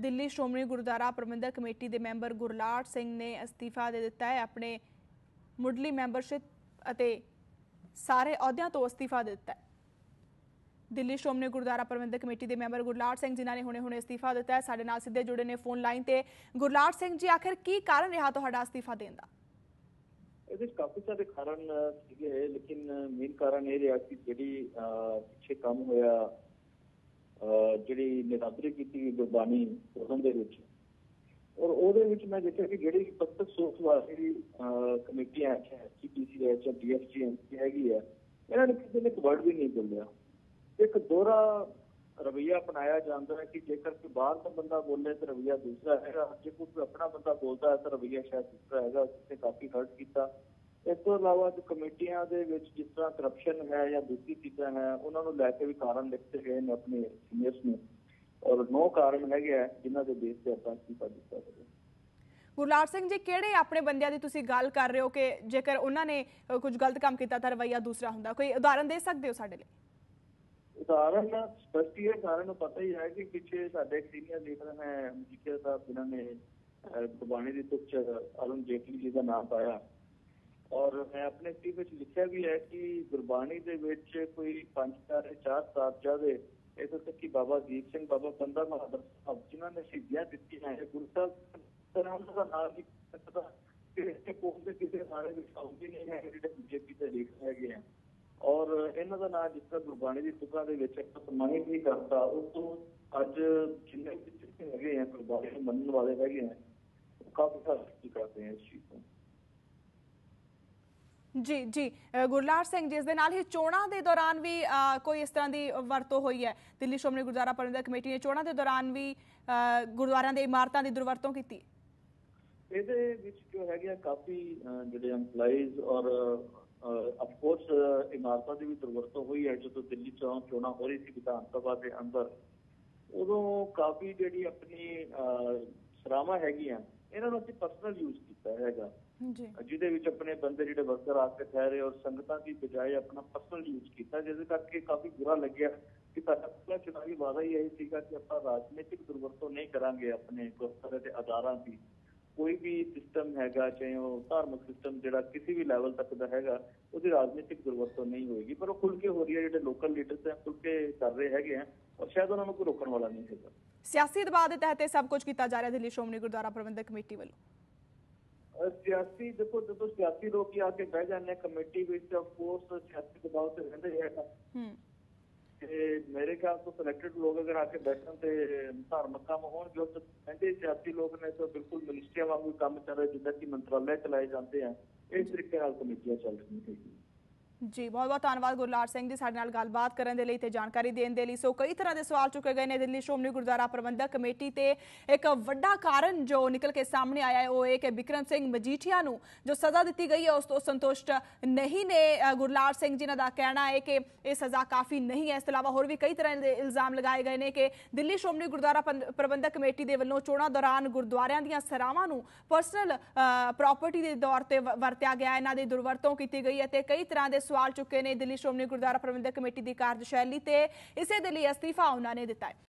ਦਿੱਲੀ ਸ਼੍ਰੋਮਣੀ ਗੁਰਦੁਆਰਾ ਪ੍ਰਬੰਧਕ committee ਦੇ member Gurlat Singh ਨੇ ਅਸਤੀਫਾ ਦੇ ਦਿੱਤਾ ਹੈ। ਆਪਣੇ ਮੁੱਢਲੀ ਮੈਂਬਰਸ਼ਿਪ ਅਤੇ ਸਾਰੇ ਅਹੁਦਿਆਂ ਤੋਂ ਅਸਤੀਫਾ ਦਿੱਤਾ ਹੈ। ਦਿੱਲੀ ਸ਼੍ਰੋਮਣੀ ਗੁਰਦੁਆਰਾ ਪ੍ਰਬੰਧਕ ਕਮੇਟੀ ਦੇ ਮੈਂਬਰ ਗੁਰਲਾਟ ਸਿੰਘ ਜਿਨ੍ਹਾਂ ਨੇ ਹੁਣੇ-ਹੁਣੇ ਅਸਤੀਫਾ ਦਿੱਤਾ ਹੈ, ਸਾਡੇ ਨਾਲ ਸਿੱਧੇ ਜੁੜੇ ਨੇ ਫੋਨ ਲਾਈਨ ਤੇ। ਗੁਰਲਾਟ ਸਿੰਘ ਜੀ, ਆਖਿਰ ਕੀ ਕਾਰਨ ਰਿਹਾ ਤੁਹਾਡਾ ਅਸਤੀਫਾ ਦੇਣ ਦਾ? ਇਹਦੇ ਕਾਫੀ ਸਾਰੇ ਕਾਰਨ ਸੀਗੇ, ਲੇਕਿਨ ਮੇਨ ਕਾਰਨ ਇਹ ਰਿਹਾ ਕਿ ਜਿਹੜੀ ਪਿੱਛੇ ਕੰਮ ਹੋਇਆ ਜਿਹੜੀ ਨਿਰਾਦਰੀ ਕੀਤੀ ਗਈ ਗੁਰਬਾਣੀ ਉਦਮ ਦੇ ਵਿੱਚ। ਔਰ ਉਹਦੇ ਵਿੱਚ ਮੈਂ ਦੇਖਿਆ ਕਿ ਜਿਹੜੀ ਪੱਤਕ ਸੋਚ ਵਾਲੀ ਅਹ, ਹੈ ਸੀਪੀਸੀ ਹੈ ਜਾਂ ਡੀਐਫਜੀ ਹੈਗੀ ਹੈ ਇਹਨਾਂ ਨੇ ਕਿਸੇ ਨੇ ਇੱਕ ਵਰਡ ਵੀ ਨਹੀਂ ਬੋਲਿਆ। ਇੱਕ ਦੋਹਰਾ ਰਵਈਆ ਅਪਣਾਇਆ ਜਾਂਦਾ ਹੈ ਕਿ ਜੇਕਰ ਕੋਈ ਬਾਹਰ ਦਾ ਬੰਦਾ ਬੋਲੇ ਤਾਂ ਰਵਈਆ ਦੂਸਰਾ ਹੈਗਾ ਜੇ ਕੋਈ ਆਪਣਾ ਬੰਦਾ ਬੋਲਦਾ ਹੈ ਤਾਂ ਰਵਈਆ ਸ਼ਾਇਦ ਦੂਸਰਾ ਹੈਗਾ ਉਸੇ ਕਾਫੀ ਹਰਟ ਕੀਤਾ। ਇਸ ਤੋਂ ਇਲਾਵਾ ਕਮੇਟੀਆਂ ਦੇ ਵਿੱਚ ਜਿਸ ਤਰ੍ਹਾਂ ਕਰਪਸ਼ਨ ਹੈ ਜਾਂ ਦੂਸਰੀ ਚੀਜ਼ਾਂ ਹੈ ਉਹਨਾਂ ਨੂੰ ਲੈ ਕੇ ਵੀ ਕਾਰਨ ਲਿਖਤੇ ਗਏ ਨੇ ਆਪਣੇ ਸੀਨੀਅਰਸ ਨੂੰ। ਔਰ ਨੌ ਕਾਰਨ ਹੈਗੇ ਜਿਨ੍ਹਾਂ ਦੇ ਬੇਸ ਤੇ ਆਪਾਂ ਅਸਤੀਫਾ ਦਿੱਤਾ ਹੈ। ਗੁਰਲਾਟ ਸਿੰਘ ਜੀ ਕਿਹੜੇ ਆਪਣੇ ਬੰਦਿਆਂ ਦੀ ਤੁਸੀਂ ਗੱਲ ਕਰ ਰਹੇ ਹੋ ਕਿ ਜੇਕਰ ਉਹਨਾਂ ਨੇ ਕੁਝ ਗਲਤ ਕੰਮ ਕੀਤਾ ਤਾਂ ਰਵੱਈਆ ਦੂਸਰਾ ਹੁੰਦਾ? ਕੋਈ ਉਦਾਹਰਨ ਦੇ ਸਕਦੇ ਹੋ ਸਾਡੇ ਲਈ? ਉਦਾਹਰਨ ਸਪਸ਼ਟ ਹੀ ਹੈ ਸਾਰਿਆਂ ਨੂੰ ਪਤਾ ਹੀ ਹੈ ਕਿ ਪਿੱਛੇ ਸਾਡੇ ਸੀਨੀਅਰ ਲੀਡਰ ਹੈ ਮਜੀਠੀਆ ਸਾਹਿਬ ਜਿਨ੍ਹਾਂ ਨੇ ਗੁਰਬਾਣੀ ਦੀ ਤੁਕ ਚ ਅਰੁਣ ਜੇਟਲੀ ਜੀ ਦਾ ਨਾਮ ਪਾਇਆ। ਔਰ ਮੈਂ ਆਪਣੇ ਸੀ ਵਿੱਚ ਲਿਖਿਆ ਵੀ ਹੈ ਕਿ ਗੁਰਬਾਣੀ ਦੇ ਵਿੱਚ ਕੋਈ ਪੰਜ ਚਾਰੇ ਚਾਰ ਸਾਹਿਬਜ਼ਾਦੇ ਇਥੋਂ ਤੱਕ ਕਿ ਬਾਬਾ ਦੀਪ ਸਿੰਘ, ਬਾਬਾ ਬੰਦਾ ਬਹਾਦਰ ਸਾਹਿਬ, ਜਿਨ੍ਹਾਂ ਨੇ ਸ਼ਹੀਦੀਆਂ ਦਿੱਤੀਆਂ ਹੈ ਗੁਰੂ ਸਾਹਿਬ ਤਰ੍ਹਾਂ ਦਾ ਨਾਮ ਵੀ ਪਤਾ ਕਿ ਇਸ ਕੋਲ ਦੇ ਕਿਸੇ ਬਾਰੇ ਵਿੱਚ ਆਉਂਦੀ ਨਹੀਂ ਹੈ, ਜਿਹੜੇ ਬੀਜੇਪੀ ਦੇ ਲੀਡਰ ਹੈਗੇ ਆ। ਔਰ ਇਹਨਾਂ ਦਾ ਨਾਮ ਜਿਸ ਤਰ੍ਹਾਂ ਗੁਰਬਾਣੀ ਦੀ ਤੁਕਾਂ ਦੇ ਵਿੱਚ ਇੱਕ ਸਨਮਾਨਿਤ ਵੀ ਉਸ ਤੋਂ ਅੱਜ ਜਿੰਨੇ ਵੀ ਹੈਗੇ ਆ, ਗੁਰਬਾਣੀ ਨੂੰ ਮੰਨਣ ਵਾਲੇ ਹੈਗੇ ਆ, ਉਹ ਕਾਫੀ ਸਾਰੀ ਕਰਦੇ ਆ ਇਸ ਚੀਜ਼ ਨੂੰ। ਜੀ ਜੀ. ਅ, ਸਿੰਘ ਜੀ ਦੇ ਨਾਲ ਹੀ ਚੋਣਾਂ ਦੇ ਦੌਰਾਨ ਵੀ ਕੋਈ ਇਸ ਤਰ੍ਹਾਂ ਦੀ ਵਰਤੋਂ ਹੋਈ ਹੈ? ਦਿੱਲੀ ਸ਼੍ਰੋਮਣੀ ਗੁਰਦੁਆਰਾ ਪ੍ਰਬੰਧਕ ਕਮੇਟੀ ਨੇ ਚੋਣਾਂ ਦੇ ਦੌਰਾਨ ਵੀ ਗੁਰਦੁਆਰਿਆਂ ਦੇ ਇਮਾਰਤਾਂ ਦੀ ਦੁਰਵਰਤੋਂ ਕੀਤੀ? ਇਹਦੇ ਵਿੱਚ ਜੋ ਹੈਗੇ ਕਾਫੀ ਜਿਹੜੇ EMPLOYEES ਔਰ ਆਫ ਕੋਰਸ ਇਮਾਰਤਾਂ ਦੀ ਵੀ ਦੁਰਵਰਤੋਂ ਹੋਈ ਹੈ। ਜਦੋਂ ਦਿੱਲੀ ਚੋਣ ਚੋਣਾਂ ਹੋ ਰਹੀ ਸੀ ਵਿਧਾਨ ਸਭਾ ਦੇ ਅੰਦਰ ਉਦੋਂ ਕਾਫੀ ਜਿਹੜੀ ਆਪਣੀ ਸਰਾਵਾਂ ਹੈਗੀਆਂ ਇਹਨਾਂ ਨੂੰ ਅਸੀਂ ਪਰਸਨਲ ਯੂਜ਼ ਕੀਤਾ ਹੈਗਾ। ਜਿਹਦੇ ਵਿੱਚ ਆਪਣੇ ਬੰਦੇ ਜਿਹੜੇ ਵਰਕਰ ਆ ਕੇ ਠਹਿਰੇ ਔਰ ਸੰਗਤਾਂ ਦੀ ਬਜਾਏ ਆਪਣਾ ਪਰਸਨਲ ਯੂਜ਼ ਕੀਤਾ ਜਿਸ ਕਰਕੇ ਕਾਫੀ ਬੁਰਾ ਲੱਗਿਆ ਕਿ ਸਾਡਾ ਪੂਰਾ ਚੁਣਾਵੀ ਵਾਅਦਾ ਹੀ ਇਹ ਸੀਗਾ ਕਿ ਆਪਾਂ ਰਾਜਨੀਤਿਕ ਦੁਰਵਰਤੋਂ ਨਹੀਂ ਕਰਾਂਗੇ ਆਪਣੇ ਗੁਰਦੁਆਰੇ ਦੇ ਅਦਾਰਾਂ ਦੀ। ਕੋਈ ਵੀ ਸਿਸਟਮ ਹੈਗਾ ਚਾਹੇ ਉਹ ਧਾਰਮਿਕ ਸਿਸਟਮ ਜਿਹੜਾ ਕਿਸੇ ਵੀ ਲੈਵਲ ਤੱਕ ਦਾ ਹੈਗਾ ਉਹਦੀ ਰਾਜਨੀਤਿਕ ਦੁਰਵਰਤੋਂ ਨਹੀਂ ਹੋਏਗੀ। ਪਰ ਉਹ ਖੁੱਲ ਕੇ ਹੋ ਰਹੀ ਹੈ ਜਿਹੜੇ ਲੋਕਲ ਲੀਡਰਸ ਹੈ ਖੁੱਲ ਕੇ ਕਰ ਰਹੇ ਹੈਗੇ ਆ ਔਰ ਸ਼ਾਇਦ ਉਹਨਾਂ ਨੂੰ ਕੋਈ ਰੋਕਣ ਵਾਲਾ ਨਹੀਂ ਹੈਗਾ। ਸਿਆਸੀ ਦਬਾਅ ਦੇ ਤਹਿਤ ਇਹ ਸਭ ਕੁਝ ਕੀਤਾ ਜਾ ਰਿਹਾ ਦਿੱਲੀ ਸ਼੍ਰੋਮਣੀ ਗੁਰਦੁਆਰਾ ਪ੍ਰਬੰਧਕ ਕਮੇਟੀ ਵੱਲੋਂ। ਅਹ ਸਿਆਸੀ ਦੇਖੋ ਜਦੋਂ ਸਿਆਸੀ ਲੋਕ ਹੀ ਆ ਕੇ ਬਹਿ ਜਾਂਦੇ ਕਮੇਟੀ ਵਿੱਚ ਆਫ ਕੋਰਸ ਸਿਆਸੀ ਦਬਾਅ ਤੇ ਰਹਿੰਦੇ ਹੈਗਾ ਹੂੰ। ਤੇ ਮੇਰੇ ਖਿਆਲ ਤੋਂ ਸਿਲੈਕਟਡ ਲੋਕ ਅਗਰ ਆ ਕੇ ਬੈਠਣ ਤੇ ਧਾਰਮਿਕ ਕੰਮ ਹੋਣਗੇ ਉਹ ਕਹਿੰਦੇ ਸਿਆਸੀ ਲੋਕ ਨੇ ਤਾਂ ਬਿਲਕੁਲ ਮਿਨਿਸਟਰੀਆਂ ਵਾਂਗੂ ਕੰਮ ਚੱਲ ਰਿਹਾ ਜਿੱਦਾਂ ਕਿ ਮੰਤਰਾਲੇ ਚਲਾਏ ਜਾਂਦੇ ਆ। ਇਸ ਤਰੀਕੇ ਨਾਲ ਕਮੇਟੀਆਂ ਚੱਲ ਰਹੀਆਂ ਹੈਗੀਆਂ ਜੀ, ਬਹੁਤ ਬਹੁਤ ਧੰਨਵਾਦ ਗੁਰਲਾਲ ਸਿੰਘ ਜੀ ਸਾਡੇ ਨਾਲ ਗੱਲਬਾਤ ਕਰਨ ਦੇ ਲਈ ਤੇ ਜਾਣਕਾਰੀ ਦੇਣ ਦੇ ਲਈ। ਸੋ ਕਈ ਤਰ੍ਹਾਂ ਦੇ ਸਵਾਲ ਚੁੱਕੇ ਗਏ ਨੇ ਦਿੱਲੀ ਸ਼੍ਰੋਮਣੀ ਗੁਰਦੁਆਰਾ ਪ੍ਰਬੰਧਕ ਕਮੇਟੀ ਤੇ ਇੱਕ ਵੱਡਾ ਕਾਰਨ ਜੋ ਨਿਕਲ ਕੇ ਸਾਹਮਣੇ ਆਇਆ ਹੈ, ਉਹ ਇਹ ਕਿ ਵਿਕਰਮ ਸਿੰਘ ਮਜੀਠੀਆ ਨੂੰ ਜੋ ਸਜ਼ਾ ਦਿੱਤੀ ਗਈ ਹੈ, ਉਸ ਤੋਂ ਸੰਤੁਸ਼ਟ ਨਹੀਂ ਨੇ ਗੁਰਲਾਲ ਸਿੰਘ ਜੀ। ਦਾ ਕਹਿਣਾ ਹੈ ਕਿ ਇਹ ਸਜ਼ਾ ਕਾਫੀ ਨਹੀਂ ਹੈ। ਇਸ ਤੋਂ ਇਲਾਵਾ ਹੋਰ ਵੀ ਕਈ ਤਰ੍ਹਾਂ ਦੇ ਇਲਜ਼ਾਮ ਲਗਾਏ ਗਏ ਨੇ ਕਿ ਦਿੱਲੀ ਸ਼੍ਰੋਮਣੀ ਗੁਰਦੁਆਰਾ ਪੰਦ- ਪ੍ਰਬੰਧਕ ਕਮੇਟੀ ਦੇ ਵੱਲੋਂ ਚੋਣਾਂ ਦੌਰਾਨ ਗੁਰਦੁਆਰਿਆਂ ਦੀਆਂ ਸਰਾਵਾਂ ਨੂੰ ਪਰਸਨਲ ਪ੍ਰਾਪਰਟੀ ਦੇ ਦੌਰ ਤੇ ਵਰਤਿਆ ਗਿਆ ਇਹਨਾਂ ਦੀ ਦੁਰਵਰਤੋਂ ਕੀਤੀ ਗਈ ਹੈ ਤੇ ਕਈ ਤਰ੍ਹਾਂ ਦੇ ਸਵਾਲ ਚੁੱਕੇ ਨੇ ਦਿੱਲੀ ਸ਼੍ਰੋਮਣੀ ਗੁਰਦੁਆਰਾ ਪ੍ਰਬੰਧਕ ਕਮੇਟੀ ਦੀ ਕਾਰਜਸ਼ੈਲੀ ਤੇ ਇਸੇ ਦੇ ਲਈ ਅਸਤੀਫਾ ਉਹਨਾਂ ਨੇ ਦਿੱਤਾ ਹੈ।